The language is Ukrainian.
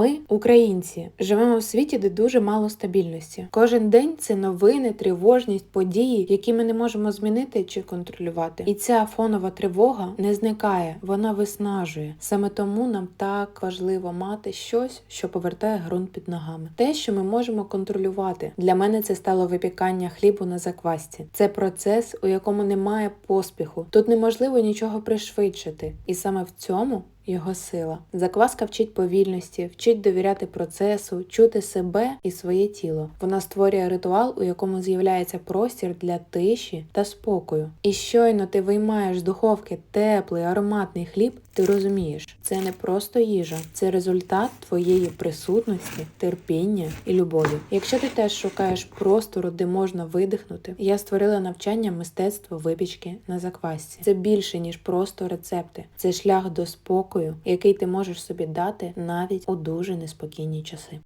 Ми, українці, живемо в світі, де дуже мало стабільності. Кожен день це новини, тривожність, події, які ми не можемо змінити чи контролювати. І ця фонова тривога не зникає, вона виснажує. Саме тому нам так важливо мати щось, що повертає ґрунт під ногами. Те, що ми можемо контролювати. Для мене це стало випікання хлібу на заквасці. Це процес, у якому немає поспіху. Тут неможливо нічого пришвидшити, і саме в цьому його сила. Закваска вчить повільності, вчить довіряти процесу, чути себе і своє тіло. Вона створює ритуал, у якому з'являється простір для тиші та спокою. І щойно ти виймаєш з духовки теплий ароматний хліб, ти розумієш, це не просто їжа, це результат твоєї присутності, терпіння і любові. Якщо ти теж шукаєш простору, де можна видихнути, я створила навчання мистецтва випічки на заквасці. Це більше ніж просто рецепти, це шлях до спокою, який ти можеш собі дати навіть у дуже неспокійні часи.